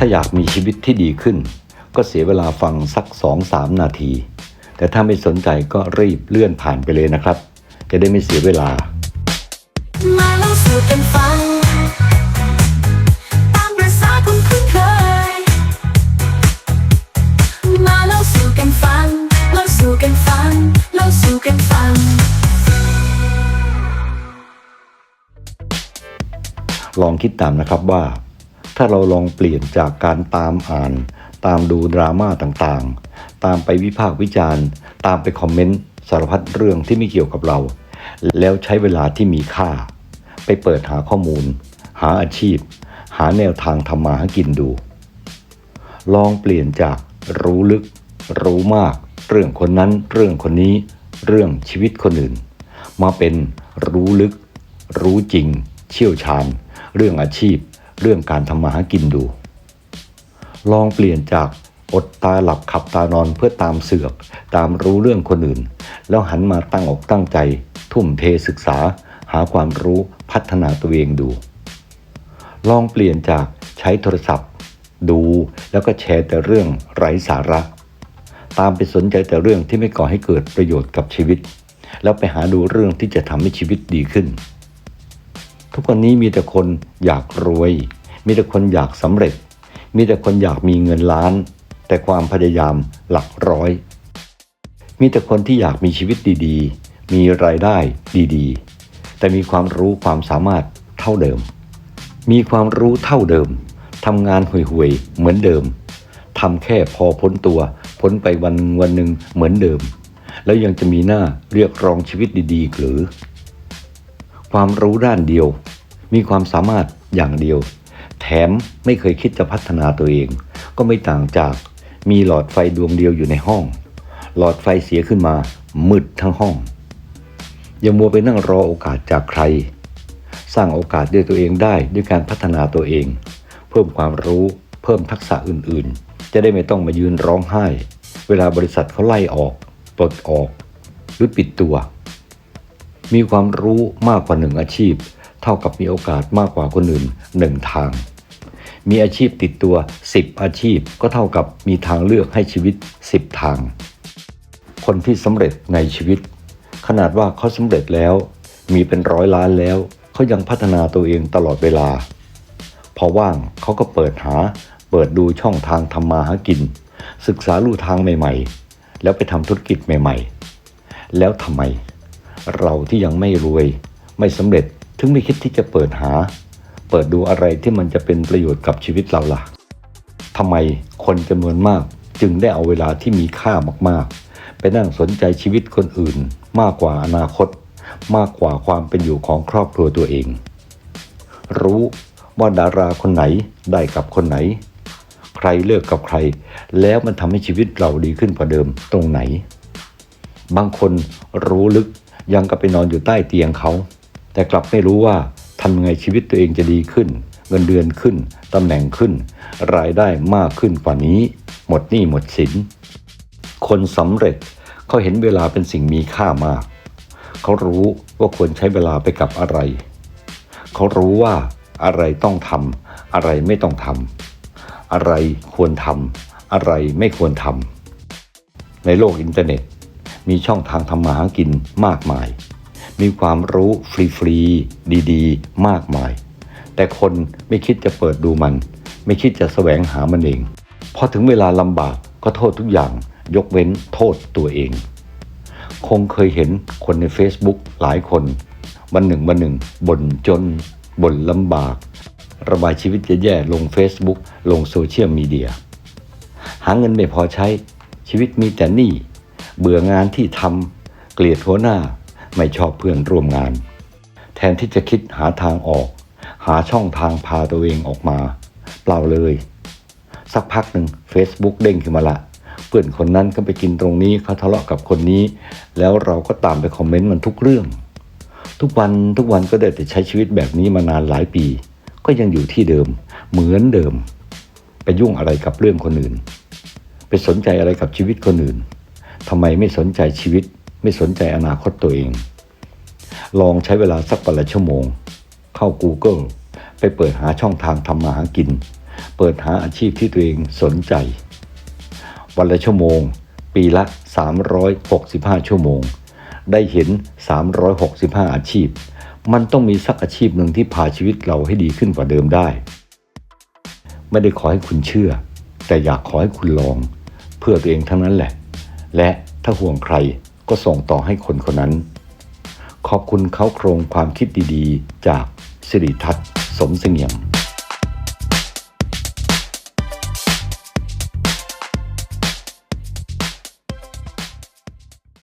ถ้าอยากมีชีวิตที่ดีขึ้น ก็เสียเวลาฟังสักสองสามนาที แต่ถ้าไม่สนใจก็รีบเลื่อนผ่านไปเลยนะครับ จะได้ไม่เสียเวลา มาเล่าสู่กันฟังตามประสาคนคุ้นเคย มาเล่าสู่กันฟังเล่าสู่กันฟังเล่าสู่กันฟัง ลองคิดตามนะครับว่า ถ้าเราลองเปลี่ยนจากการตามอ่าน ตามดูดราม่าต่างๆ ตามไปวิพากษ์วิจารณ์ ตามไปคอมเมนต์สารพัดเรื่องที่ไม่เกี่ยวกับเรา แล้วใช้เวลาที่มีค่า ไปเปิดหาข้อมูล หาอาชีพ หาแนวทางทำมาหากินดู ลองเปลี่ยนจากรู้ลึก รู้มาก เรื่องคนนั้น เรื่องคนนี้ เรื่องชีวิตคนอื่น มาเป็นรู้ลึก รู้จริง เชี่ยวชาญ เรื่องอาชีพ เรื่องการทำมาหากินดู ลองเปลี่ยนจากอดตาหลับขับตานอนเพื่อตามเสือก ตามรู้เรื่องคนอื่น แล้วหันมาตั้งอกตั้งใจ ทุ่มเทศึกษา หาความรู้พัฒนาตัวเองดู ลองเปลี่ยนจากใช้โทรศัพท์ ดูแล้วก็แชร์แต่เรื่องไร้สาระ ตามไปสนใจแต่เรื่องที่ไม่ก่อให้เกิดประโยชน์กับชีวิต แล้วไปหาดูเรื่องที่จะทำให้ชีวิตดีขึ้น ทุกวันนี้มีแต่คนอยากรวย มีแต่คนอยากสำเร็จ มีแต่คนอยากมีเงินล้าน แต่ความพยายามหลักร้อย มีแต่คนที่อยากมีชีวิตดีๆ มีรายได้ดีๆ แต่มีความรู้ความสามารถเท่าเดิม มีความรู้เท่าเดิมทำงานห่วยๆเหมือนเดิมทำแค่พอพ้นตัวพ้นไปวันวันหนึ่งเหมือนเดิม แล้วยังจะมีหน้าเรียกร้องชีวิตดีๆหรือ ความรู้ด้านเดียว มีความสามารถอย่างเดียว แถมไม่เคยคิดจะพัฒนาตัวเอง ก็ไม่ต่างจากมีหลอดไฟดวงเดียวอยู่ในห้อง หลอดไฟเสียขึ้นมา มืดทั้งห้อง อย่ามัวไปนั่งรอโอกาสจากใคร สร้างโอกาสด้วยตัวเองได้ด้วยการพัฒนาตัวเอง เพิ่มความรู้เพิ่มทักษะอื่นๆ จะได้ไม่ต้องมายืนร้องไห้ เวลาบริษัทเขาไล่ออก ปลดออก หรือปิดตัว มีความรู้มากกว่าหนึ่งอาชีพ เท่ากับมีโอกาสมากกว่าคนอื่นหนึ่งทาง มีอาชีพติดตัว 10 อาชีพก็เท่ากับมีทางเลือกให้ชีวิต 10 ทาง คนที่สำเร็จในชีวิต ขนาดว่าเขาสำเร็จแล้ว มีเป็นร้อยล้านแล้วเขายังพัฒนาตัวเองตลอดเวลา พอว่างเขาก็เปิดหา เปิดดูช่องทางทำมาหากิน ศึกษาลู่ทางใหม่ ๆ แล้วไปทำธุรกิจใหม่ ๆ แล้วทำไม เราที่ยังไม่รวย ไม่สำเร็จถึงไม่คิดที่จะเปิดหา เปิดดูอะไรที่มันจะเป็นประโยชน์กับชีวิตเราล่ะทำไมคนจำนวนมากจึงได้เอาเวลาที่มีค่ามากๆ ไปนั่งสนใจชีวิตคนอื่น มากกว่าอนาคต มากกว่าความเป็นอยู่ของครอบครัวตัวเอง รู้ว่าดาราคนไหนได้กับคนไหน ใครเลิกกับใคร แล้วมันทำให้ชีวิตเราดีขึ้นกว่าเดิมตรงไหน บางคนรู้ลึก ยังกับไปนอนอยู่ใต้เตียงเขา แต่กลับไม่รู้ว่าทำยังไงชีวิตตัวเองจะดีขึ้น เงินเดือนขึ้นตำแหน่งขึ้น รายได้มากขึ้นกว่านี้ หมดหนี้หมดสิน คนสำเร็จเขาเห็นเวลาเป็นสิ่งมีค่ามาก เขารู้ว่าควรใช้เวลาไปกับอะไร เขารู้ว่าอะไรต้องทำอะไรไม่ต้องทำอะไรควรทำอะไรไม่ควรทำในโลกอินเทอร์เน็ต มีช่องทางทำมาหากินมากมาย มีความรู้ฟรีๆดีๆ มากมาย แต่คนไม่คิดจะเปิดดูมัน ไม่คิดจะแสวงหามันเองพอถึงเวลาลำบากก็โทษทุกอย่างยกเว้นโทษตัวเอง คงเคยเห็นคนใน Facebook หลายคน วันหนึ่งวันหนึ่งบ่นจนบ่นลำบาก ระบายชีวิตแย่ๆลง Facebook ลงโซเชียลมีเดีย หาเงินไม่พอใช้ชีวิตมีแต่หนี้ เบื่องานที่ทำเกลียดหัวหน้าไม่ชอบเพื่อนร่วมงาน แทนที่จะคิดหาทางออก หาช่องทางพาตัวเองออกมา เปล่าเลย สักพักหนึ่ง Facebook เด้งขึ้นมาละเพื่อนคนนั้นก็ไปกินตรงนี้เขาทะเลาะกับคนนี้ แล้วเราก็ตามไปคอมเมนต์มันทุกเรื่อง ทุกวันทุกวันก็ได้แต่ใช้ชีวิตแบบนี้มานานหลายปี ก็ยังอยู่ที่เดิม เหมือนเดิม ไปยุ่งอะไรกับเรื่องคนอื่น ไปสนใจอะไรกับชีวิตคนอื่น ทำไมไม่สนใจชีวิต ไม่สนใจอนาคตตัวเอง ลองใช้เวลาสักวันละชั่วโมง เข้า Google ไปเปิดหาช่องทางทำมาหากิน เปิดหาอาชีพที่ตัวเองสนใจ วันละชั่วโมง ปีละ 365 ชั่วโมง ได้เห็น 365 อาชีพ มันต้องมีสักอาชีพหนึ่งที่พาชีวิตเราให้ดีขึ้นกว่าเดิมได้ ไม่ได้ขอให้คุณเชื่อ แต่อยากขอให้คุณลอง เพื่อตัวเองทั้งนั้นแหละ และถ้าห่วงใครก็ส่งต่อให้คนคนนั้น ขอบคุณเขาโครงความคิดดีๆ จากสิริทัศน์สมเสงี่ยม